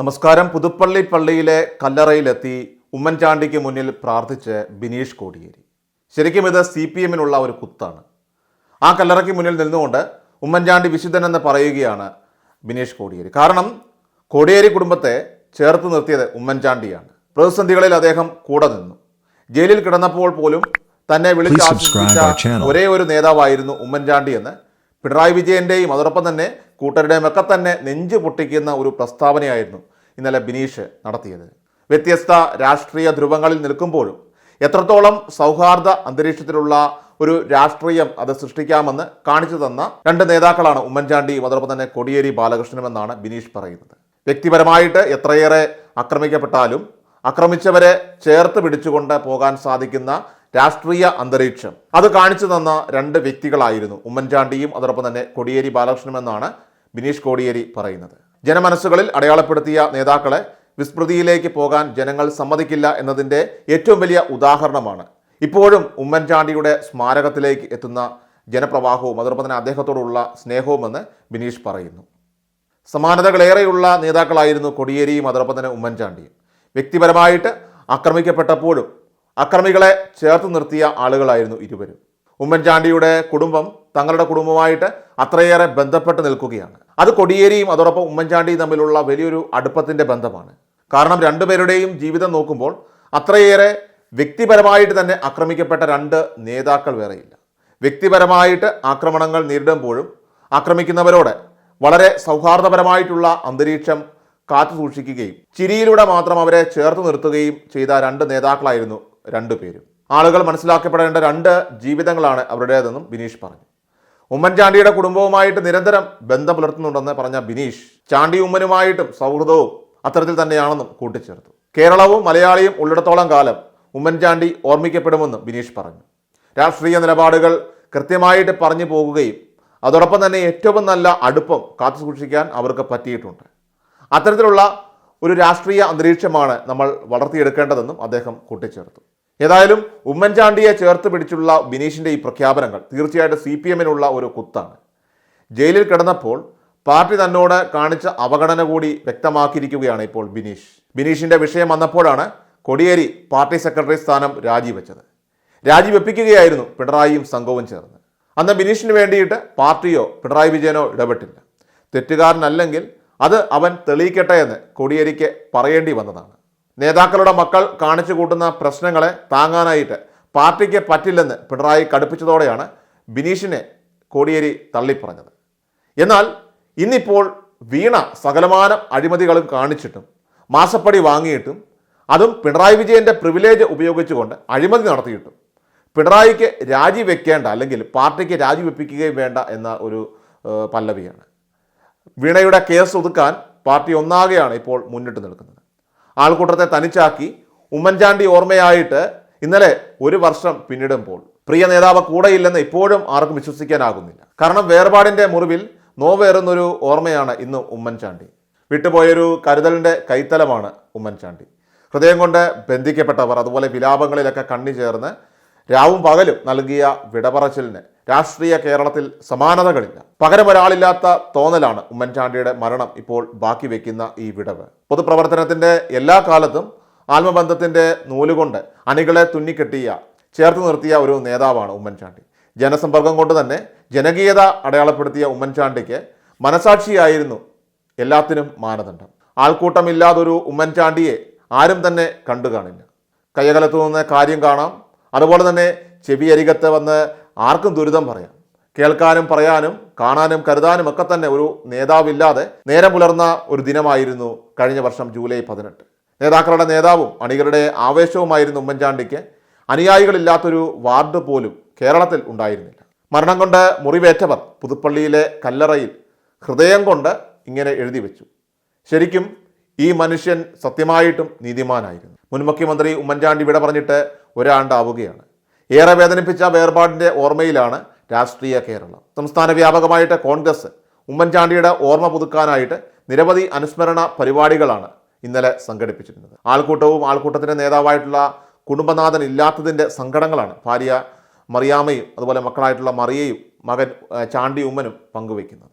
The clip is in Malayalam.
നമസ്കാരം. പുതുപ്പള്ളി പള്ളിയിലെ കല്ലറയിലെത്തി ഉമ്മൻചാണ്ടിക്ക് മുന്നിൽ പ്രാർത്ഥിച്ച് ബിനീഷ് കോടിയേരി. ശരിക്കും ഇത് സി പി എമ്മിനുള്ള ഒരു കുത്താണ്. ആ കല്ലറയ്ക്ക് മുന്നിൽ നിന്നുകൊണ്ട് ഉമ്മൻചാണ്ടി വിശുദ്ധനെന്ന് പറയുകയാണ് ബിനീഷ് കോടിയേരി. കാരണം കോടിയേരി കുടുംബത്തെ ചേർത്ത് നിർത്തിയത് ഉമ്മൻചാണ്ടിയാണ്. പ്രതിസന്ധികളിൽ അദ്ദേഹം കൂടെ നിന്നു. ജയിലിൽ കിടന്നപ്പോൾ പോലും തന്നെ വിളിച്ച്. ഒരേ ഒരു നേതാവായിരുന്നു ഉമ്മൻചാണ്ടി എന്ന് പിണറായി വിജയന്റെയും അതോടൊപ്പം തന്നെ കൂട്ടരുടെയും ഒക്കെ തന്നെ നെഞ്ചു പൊട്ടിക്കുന്ന ഒരു പ്രസ്താവനയായിരുന്നു ഇന്നലെ ബിനീഷ് നടത്തിയത്. വ്യത്യസ്ത രാഷ്ട്രീയ ധ്രുവങ്ങളിൽ നിൽക്കുമ്പോഴും എത്രത്തോളം സൗഹാർദ്ദ അന്തരീക്ഷത്തിലുള്ള ഒരു രാഷ്ട്രീയം അത് സൃഷ്ടിക്കാമെന്ന് കാണിച്ചു തന്ന രണ്ട് നേതാക്കളാണ് ഉമ്മൻചാണ്ടിയും അതോടൊപ്പം തന്നെ കൊടിയേരി ബാലകൃഷ്ണനുമെന്നാണ് ബിനീഷ് പറയുന്നത്. വ്യക്തിപരമായിട്ട് എത്രയേറെ ആക്രമിക്കപ്പെട്ടാലും ആക്രമിച്ചവരെ ചേർത്ത് പിടിച്ചുകൊണ്ട് പോകാൻ സാധിക്കുന്ന രാഷ്ട്രീയ അന്തരീക്ഷം. അത് കാണിച്ചു തന്ന രണ്ട് വ്യക്തികളായിരുന്നു. ഉമ്മൻചാണ്ടിയും അതോടൊപ്പം തന്നെ കോടിയേരി ബാലകൃഷ്ണനുമെന്നാണ് ബിനീഷ് കോടിയേരി പറയുന്നത്. ജനമനസ്സുകളിൽ അടയാളപ്പെടുത്തിയ നേതാക്കളെ വിസ്മൃതിയിലേക്ക് പോകാൻ ജനങ്ങൾ സമ്മതിക്കില്ല എന്നതിന്റെ ഏറ്റവും വലിയ ഉദാഹരണമാണ്. ഇപ്പോഴും ഉമ്മൻചാണ്ടിയുടെ സ്മാരകത്തിലേക്ക് എത്തുന്ന ജനപ്രവാഹവും അതോടൊപ്പം തന്നെ അദ്ദേഹത്തോടുള്ള സ്നേഹവുമെന്ന് ബിനീഷ് പറയുന്നു. സമാനതകളേറെയുള്ള നേതാക്കളായിരുന്നു കൊടിയേരിയും അതോടൊപ്പം തന്നെ ഉമ്മൻചാണ്ടിയും. വ്യക്തിപരമായിട്ട് ആക്രമിക്കപ്പെട്ടപ്പോഴും അക്രമികളെ ചേർത്ത് നിർത്തിയ ആളുകളായിരുന്നു ഇരുവരും. ഉമ്മൻചാണ്ടിയുടെ കുടുംബം തങ്ങളുടെ കുടുംബമായിട്ട് അത്രയേറെ ബന്ധപ്പെട്ട് നിൽക്കുകയാണ്. അത് കൊടിയേരിയും അതോടൊപ്പം ഉമ്മൻചാണ്ടിയും തമ്മിലുള്ള വലിയൊരു അടുപ്പത്തിന്റെ ബന്ധമാണ്. കാരണം രണ്ടുപേരുടെയും ജീവിതം നോക്കുമ്പോൾ അത്രയേറെ വ്യക്തിപരമായിട്ട് തന്നെ ആക്രമിക്കപ്പെട്ട രണ്ട് നേതാക്കൾ വേറെയില്ല. വ്യക്തിപരമായിട്ട് ആക്രമണങ്ങൾ നേരിടുമ്പോഴും ആക്രമിക്കുന്നവരോട് വളരെ സൗഹാർദ്ദപരമായിട്ടുള്ള അന്തരീക്ഷം കാത്തു സൂക്ഷിക്കുകയും ചിരിയിലൂടെ മാത്രം അവരെ ചേർത്ത് നിർത്തുകയും ചെയ്ത രണ്ട് നേതാക്കളായിരുന്നു രണ്ടുപേരും ആളുകൾ മനസ്സിലാക്കപ്പെടേണ്ട രണ്ട് ജീവിതങ്ങളാണ് അവരുടേതെന്നും ബിനീഷ് പറഞ്ഞു. ഉമ്മൻചാണ്ടിയുടെ കുടുംബവുമായിട്ട് നിരന്തരം ബന്ധം പുലർത്തുന്നുണ്ടെന്ന് പറഞ്ഞ ബിനീഷ് ചാണ്ടി ഉമ്മനുമായിട്ടും സൗഹൃദവും അത്തരത്തിൽ തന്നെയാണെന്നും കൂട്ടിച്ചേർത്തു. കേരളവും മലയാളിയും ഉള്ളിടത്തോളം കാലം ഉമ്മൻചാണ്ടി ഓർമ്മിക്കപ്പെടുമെന്നും ബിനീഷ് പറഞ്ഞു. രാഷ്ട്രീയ നിലപാടുകൾ കൃത്യമായിട്ട് പറഞ്ഞു പോകുകയും അതോടൊപ്പം തന്നെ ഏറ്റവും നല്ല അടുപ്പം കാത്തു സൂക്ഷിക്കാൻ അവർക്ക് പറ്റിയിട്ടുണ്ട്. അത്തരത്തിലുള്ള ഒരു രാഷ്ട്രീയ അന്തരീക്ഷമാണ് നമ്മൾ വളർത്തിയെടുക്കേണ്ടതെന്നും അദ്ദേഹം കൂട്ടിച്ചേർത്തു. ഏതായാലും ഉമ്മൻചാണ്ടിയെ ചേർത്ത് പിടിച്ചുള്ള ബിനീഷിന്റെ ഈ പ്രഖ്യാപനങ്ങൾ തീർച്ചയായിട്ടും സി പി എമ്മിനുള്ള ഒരു കുത്താണ്. ജയിലിൽ കിടന്നപ്പോൾ പാർട്ടി തന്നോട് കാണിച്ച അവഗണന കൂടി വ്യക്തമാക്കിയിരിക്കുകയാണ് ഇപ്പോൾ ബിനീഷ്. ബിനീഷിന്റെ വിഷയം വന്നപ്പോഴാണ് കൊടിയേരി പാർട്ടി സെക്രട്ടറി സ്ഥാനം രാജിവെച്ചത്. രാജിവെപ്പിക്കുകയായിരുന്നു പിണറായിയും സംഘവും ചേർന്ന്. അന്ന് ബിനീഷിന് വേണ്ടിയിട്ട് പാർട്ടിയോ പിണറായി വിജയനോ ഇടപെട്ടില്ല. തെറ്റുകാരനല്ലെങ്കിൽ അത് അവൻ തെളിയിക്കട്ടെ എന്ന് കൊടിയേരിക്ക് പറയേണ്ടി വന്നതാണ്. നേതാക്കളുടെ മക്കൾ കാണിച്ചു കൂട്ടുന്ന പ്രശ്നങ്ങളെ താങ്ങാനായിട്ട് പാർട്ടിക്ക് പറ്റില്ലെന്ന് പിണറായി കടുപ്പിച്ചതോടെയാണ് ബിനീഷിനെ കോടിയേരി തള്ളിപ്പറഞ്ഞത്. എന്നാൽ ഇന്നിപ്പോൾ വീണ സകലമാനം അഴിമതികളും കാണിച്ചിട്ടും മാസപ്പടി വാങ്ങിയിട്ടും അതും പിണറായി വിജയന്റെ പ്രിവിലേജ് ഉപയോഗിച്ചുകൊണ്ട് അഴിമതി നടത്തിയിട്ടും പിണറായിക്ക് രാജിവെക്കേണ്ട അല്ലെങ്കിൽ പാർട്ടിക്ക് രാജിവെപ്പിക്കുകയും വേണ്ട എന്ന ഒരു പല്ലവിയാണ്. വീണയുടെ കേസ് ഒതുക്കാൻ പാർട്ടി ഒന്നാകെയാണ് ഇപ്പോൾ മുന്നിട്ട് നിൽക്കുന്നത്. ആൾക്കൂട്ടത്തെ തനിച്ചാക്കി ഉമ്മൻചാണ്ടി ഓർമ്മയായിട്ട് ഇന്നലെ ഒരു വർഷം പിന്നിടുമ്പോൾ. പ്രിയ നേതാവ് കൂടെയില്ലെന്ന് ഇപ്പോഴും ആർക്കും വിശ്വസിക്കാനാകുന്നില്ല. കാരണം വേർപാടിന്റെ മുറിവിൽ നോവേറുന്നൊരു ഓർമ്മയാണ് ഇന്ന് ഉമ്മൻചാണ്ടി. വിട്ടുപോയൊരു കരുതലിന്റെ കൈത്തലമാണ് ഉമ്മൻചാണ്ടി. ഹൃദയം കൊണ്ട് ബന്ധിക്കപ്പെട്ടവർ അതുപോലെ വിലാപങ്ങളിലൊക്കെ കണ്ണി ചേർന്ന് രാവും പകലും നൽകിയ വിടപറച്ചിലിന് രാഷ്ട്രീയ കേരളത്തിൽ സമാനതകളില്ല. പകരം ഒരാളില്ലാത്ത തോന്നലാണ് ഉമ്മൻചാണ്ടിയുടെ മരണം ഇപ്പോൾ ബാക്കി വെക്കുന്ന ഈ വിടവ്. പൊതുപ്രവർത്തനത്തിന്റെ എല്ലാ കാലത്തും ആത്മബന്ധത്തിന്റെ നൂലുകൊണ്ട് അണികളെ തുന്നിക്കെട്ടിയ ചേർത്ത് നിർത്തിയ ഒരു നേതാവാണ് ഉമ്മൻചാണ്ടി. ജനസമ്പർക്കം കൊണ്ട് തന്നെ ജനകീയത അടയാളപ്പെടുത്തിയ ഉമ്മൻചാണ്ടിക്ക് മനസാക്ഷിയായിരുന്നു എല്ലാത്തിനും മാനദണ്ഡം. ആൾക്കൂട്ടമില്ലാതൊരു ഉമ്മൻചാണ്ടിയെ ആരും തന്നെ കണ്ടു കാണില്ല കയ്യകലത്തു നിന്ന് കാര്യം കാണാം അതുപോലെ തന്നെ ചെവി അരികത്ത് വന്ന് ആർക്കും ദുരിതം പറയാം. കേൾക്കാനും പറയാനും കാണാനും കരുതാനും ഒക്കെ തന്നെ ഒരു നേതാവില്ലാതെ നേരം പുലർന്ന ഒരു ദിനമായിരുന്നു കഴിഞ്ഞ വർഷം ജൂലൈ പതിനെട്ട്. നേതാക്കളുടെ നേതാവും അണികളുടെ ആവേശവുമായിരുന്നു ഉമ്മൻചാണ്ടിക്ക്. അനുയായികളില്ലാത്തൊരു വാർഡ് പോലും കേരളത്തിൽ ഉണ്ടായിരുന്നില്ല. മരണം കൊണ്ട് മുറിവേറ്റവർ പുതുപ്പള്ളിയിലെ കല്ലറയിൽ ഹൃദയം കൊണ്ട് ഇങ്ങനെ എഴുതി വെച്ചു. ശരിക്കും ഈ മനുഷ്യൻ സത്യമായിട്ടും നീതിമാനായിരുന്നു. മുൻ മുഖ്യമന്ത്രി ഉമ്മൻചാണ്ടി വിട പറഞ്ഞിട്ട് ഒരാണ്ടാവുകയാണ്. ഏറെ വേദനിപ്പിച്ച വേർപാടിന്റെ ഓർമ്മയിലാണ് രാഷ്ട്രീയ കേരളം. സംസ്ഥാന വ്യാപകമായിട്ട് കോൺഗ്രസ് ഉമ്മൻചാണ്ടിയുടെ ഓർമ്മ പുതുക്കാനായിട്ട് നിരവധി അനുസ്മരണ പരിപാടികളാണ് ഇന്നലെ സംഘടിപ്പിച്ചിരുന്നത്. ആൾക്കൂട്ടവും ആൾക്കൂട്ടത്തിന്റെ നേതാവായിട്ടുള്ള കുടുംബനാഥൻ ഇല്ലാത്തതിന്റെ സങ്കടങ്ങളാണ് ഭാര്യ മറിയാമ്മയും അതുപോലെ മക്കളായിട്ടുള്ള മറിയയും മകൻ ചാണ്ടി ഉമ്മനും പങ്കുവയ്ക്കുന്നത്.